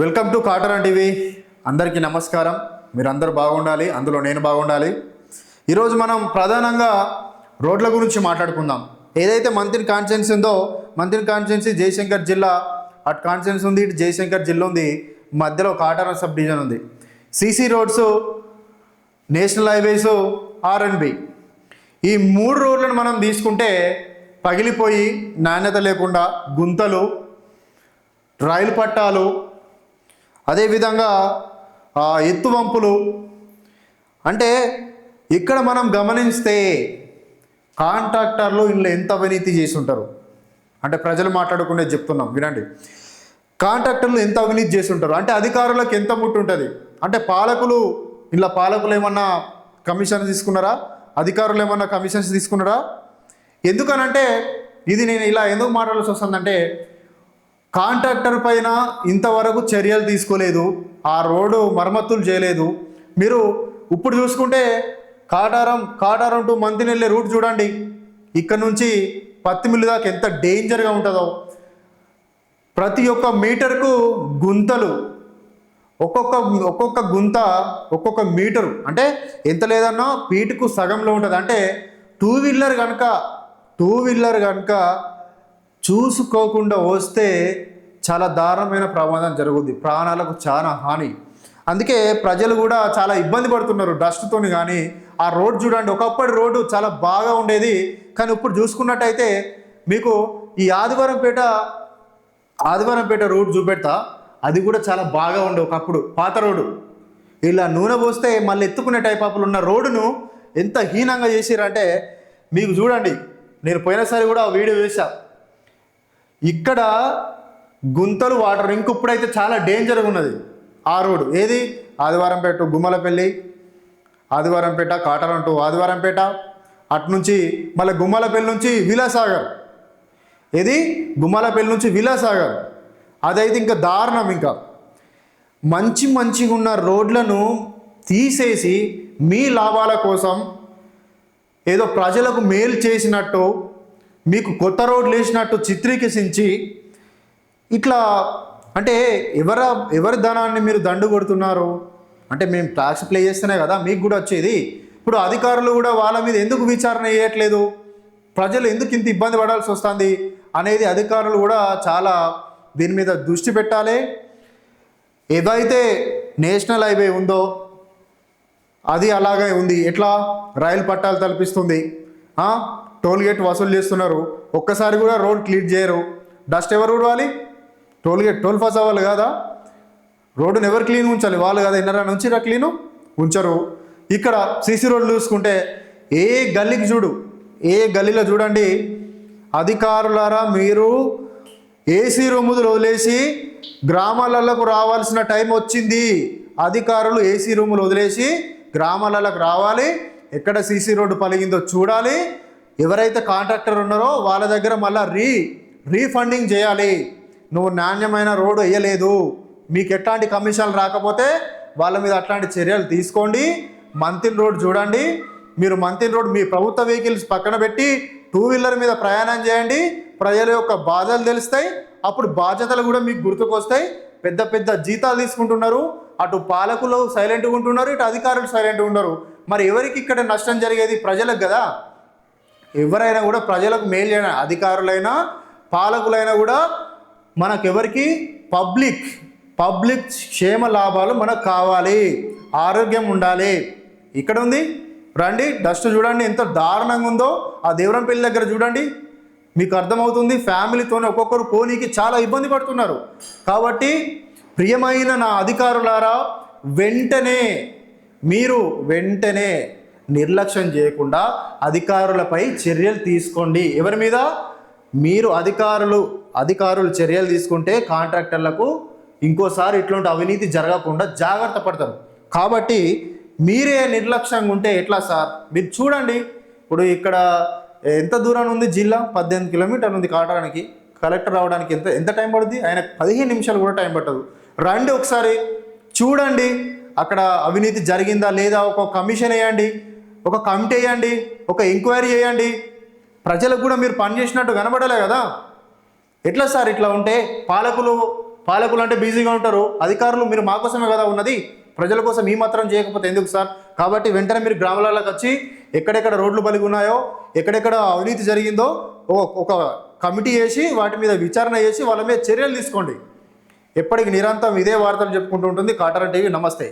Welcome to cotton TV. అందరికీ నమస్కారం. మీరందరూ బాగుండాలి అందులో నేను బాగుండాలి. ఈరోజు మనం ప్రధానంగా రోడ్ల గురించి మాట్లాడుకుందాం. ఏదైతే మంత్రి కాన్స్టిట్యున్సీ ఉందో మంత్రి కాన్స్టిట్యున్సీ జయశంకర్ జిల్లా అటు కాన్స్టిట్యున్సీ ఉంది ఇటు జయశంకర్ జిల్లా ఉంది మధ్యలో కాటన్ సబ్ డివిజన్ ఉంది. CC roads national highways RNB ఈ మూడు రోడ్లను మనం తీసుకుంటే పగిలిపోయి నాణ్యత లేకుండా గుంతలు రైలు పట్టాలు అదేవిధంగా ఆ, ఎత్తు వంపులు. అంటే ఇక్కడ మనం గమనిస్తే కాంట్రాక్టర్లు ఇందులో ఎంత అవినీతి చేసి ఉంటారు అంటే ప్రజలు మాట్లాడుకునే చెప్తున్నాం వినండి. కాంట్రాక్టర్లు ఎంత అవినీతి చేసి ఉంటారు అంటే అధికారులకు ఎంత ముట్టు ఉంటుంది అంటే పాలకులు ఇలా పాలకులు ఏమన్నా కమిషన్ తీసుకున్నారా? అధికారులు ఏమన్నా కమిషన్స్ తీసుకున్నారా? ఎందుకనంటే ఇది నేను ఇలా ఎందుకు మాట్లాడాల్సి వస్తుందంటే కాంట్రాక్టర్ పైన ఇంతవరకు చర్యలు తీసుకోలేదు. ఆ రోడ్డు మరమ్మతులు చేయలేదు. మీరు ఇప్పుడు చూసుకుంటే కాటారం కాటారం టు మంతిని వెళ్ళే రూట్ చూడండి. ఇక్కడ నుంచి పత్తి మిల్లు దాకా ఎంత డేంజర్గా ఉంటుందో. ప్రతి ఒక్క మీటర్కు గుంతలు. ఒక్కొక్క ఒక్కొక్క గుంత ఒక్కొక్క మీటరు. అంటే ఎంత లేదన్నా పీటుకు సగంలో ఉంటుంది. అంటే టూ వీలర్ కనుక టూ వీలర్ కనుక చూసుకోకుండా వస్తే చాలా దారుణమైన ప్రమాదం జరుగుద్ది. ప్రాణాలకు చాలా హాని. అందుకే ప్రజలు కూడా చాలా ఇబ్బంది పడుతున్నారు డస్ట్తోని కానీ ఆ రోడ్ చూడండి ఒకప్పటి రోడ్డు చాలా బాగా ఉండేది. కానీ ఇప్పుడు చూసుకున్నట్టయితే మీకు ఈ ఆదివారంపేట ఆదివారంపేట రోడ్ చూపెడతా అది కూడా చాలా బాగా ఉండే ఒకప్పుడు పాత రోడ్డు. ఇలా నూనె పోస్తే మళ్ళీ ఎత్తుకునే టైప్ అప్పులు ఉన్న రోడ్డును ఎంత హీనంగా చేసిరంటే మీకు చూడండి నేను పోయినసారి కూడా వీడియో వేసా ఇక్కడ గుంతలు వాటర్ ఇంకొప్పుడైతే చాలా డేంజర్గా ఉన్నది. ఆ రోడ్ ఏది? ఆదివారంపేట గుమ్మలపల్లి ఆదివారంపేట కాటరంటు ఆదివారంపేట అటు నుంచి మళ్ళీ గుమ్మలపల్లి నుంచి విలాసాగర్. ఏది? గుమ్మలపల్లి నుంచి విలాసాగర్. అదైతే ఇంకా దారుణం ఇంకా. మంచి మంచిగా ఉన్న రోడ్లను తీసేసి మీ లాభాల కోసం ఏదో ప్రజలకు మేలు చేసినట్టు మీకు కొత్త రోడ్లు వేసినట్టు చిత్రీకరించి ఇట్లా అంటే ఎవర ఎవరి ధనాన్ని మీరు దండు కొడుతున్నారు? అంటే మేము ట్యాక్స్ ప్లే చేస్తేనే కదా మీకు కూడా వచ్చేది. ఇప్పుడు అధికారులు కూడా వాళ్ళ మీద ఎందుకు విచారణ చేయట్లేదు? ప్రజలు ఎందుకు ఇంత ఇబ్బంది పడాల్సి వస్తుంది? అనేది అధికారులు కూడా చాలా దీని మీద దృష్టి పెట్టాలి. ఏదైతే నేషనల్ హైవే ఉందో అది అలాగే ఉంది. ఎట్లా? రైలు పట్టాలు తలపిస్తుంది. టోల్గేట్ టోల్ గేట్ వసూలు చేస్తున్నారు. ఒక్కసారి కూడా రోడ్ క్లీన్ చేయరు. డస్ట్ ఎవరు ఊడవాలి? టోల్ గేట్ టోల్ పాస్ అవ్వాలి కదా? రోడ్డును ఎవరు క్లీన్ ఉంచాలి? వాళ్ళు కదా? ఎన్నరా నుంచిరా క్లీను ఉంచరు. ఇక్కడ సీసీ రోడ్లు చూసుకుంటే ఏ గల్లీకి చూడు ఏ గల్లీలో చూడండి అధికారులారా మీరు ఏసీ రూములు వదిలేసి గ్రామాలకు రావాల్సిన టైం వచ్చింది. అధికారులు ఏసీ రూములు వదిలేసి గ్రామాలకు రావాలి. ఎక్కడ సీసీ రోడ్డు పలిగిందో చూడాలి. ఎవరైతే కాంట్రాక్టర్ ఉన్నారో వాళ్ళ దగ్గర మళ్ళీ రీ రీఫండింగ్ చేయాలి. నువ్వు నాణ్యమైన రోడ్డు వేయలేదు. మీకు ఎట్లాంటి కమిషన్లు రాకపోతే వాళ్ళ మీద అట్లాంటి చర్యలు తీసుకోండి. మంతిన్ రోడ్ చూడండి. మీరు మంతిన్ రోడ్ మీ ప్రభుత్వ వెహికల్స్ పక్కన పెట్టి టూ వీలర్ మీద ప్రయాణం చేయండి. ప్రజల యొక్క బాధలు తెలుస్తాయి. అప్పుడు బాధ్యతలు కూడా మీకు గుర్తుకొస్తాయి. పెద్ద పెద్ద జీతాలు తీసుకుంటున్నారు. అటు పాలకులు సైలెంట్గా ఉంటున్నారు. ఇటు అధికారులు సైలెంట్గా ఉన్నారు మరి ఎవరికి ఇక్కడ నష్టం జరిగేది? ప్రజలకు కదా. ఎవరైనా కూడా ప్రజలకు మేలు చేయడం అధికారులైనా పాలకులైనా కూడా మనకెవరికి? పబ్లిక్. పబ్లిక్ క్షేమ లాభాలు మనకు కావాలి. ఆరోగ్యం ఉండాలి. ఇక్కడ ఉంది. రండి. డస్ట్ చూడండి. ఎంత దారుణంగా ఉందో. ఆ దేవరం పెళ్ళి దగ్గర చూడండి. మీకు అర్థమవుతుంది. ఫ్యామిలీతోనే ఒక్కొక్కరు పోనీకి చాలా ఇబ్బంది పడుతున్నారు. కాబట్టి ప్రియమైన నా అధికారులారా వెంటనే మీరు వెంటనే నిర్లక్ష్యం చేయకుండా అధికారులపై చర్యలు తీసుకోండి. ఎవరి మీద? మీరు అధికారులు అధికారులు చర్యలు తీసుకుంటే కాంట్రాక్టర్లకు ఇంకోసారి ఇట్లాంటి అవినీతి జరగకుండా జాగ్రత్త పడతారు. కాబట్టి మీరే నిర్లక్ష్యంగా ఉంటే ఎట్లా సార్? మీరు చూడండి. ఇప్పుడు ఇక్కడ ఎంత దూరం ఉంది జిల్లా? పద్దెనిమిది కిలోమీటర్లు ఉంది కావడానికి కలెక్టర్ రావడానికి ఎంత ఎంత టైం పడుతుంది ఆయన పదిహేను నిమిషాలు కూడా టైం పట్టదు. రండి ఒకసారి. చూడండి. అక్కడ అవినీతి జరిగిందా లేదా? ఒక కమిషన్ వేయండి. ఒక కమిటీ వేయండి ఒక ఎంక్వైరీ చేయండి. ప్రజలకు కూడా మీరు పని చేసినట్టు కనబడలే కదా. ఎట్లా సార్ ఇట్లా ఉంటే పాలకులు పాలకులు అంటే బిజీగా ఉంటారు అధికారులు మీరు మా కోసమే కదా ఉన్నది. ప్రజల కోసం ఈ మాత్రం చేయకపోతే ఎందుకు సార్? కాబట్టి వెంటనే మీరు గ్రామాలకు వచ్చి ఎక్కడెక్కడ రోడ్లు బలిగి ఉన్నాయో ఎక్కడెక్కడ అవినీతి జరిగిందో ఒక కమిటీ వేసి వాటి మీద విచారణ చేసి వాళ్ళ మీద చర్యలు తీసుకోండి. ఎప్పటికి నిరంతరం ఇదే వార్తలు చెప్పుకుంటూ ఉంటుంది. కాటరా టీవీ నమస్తే.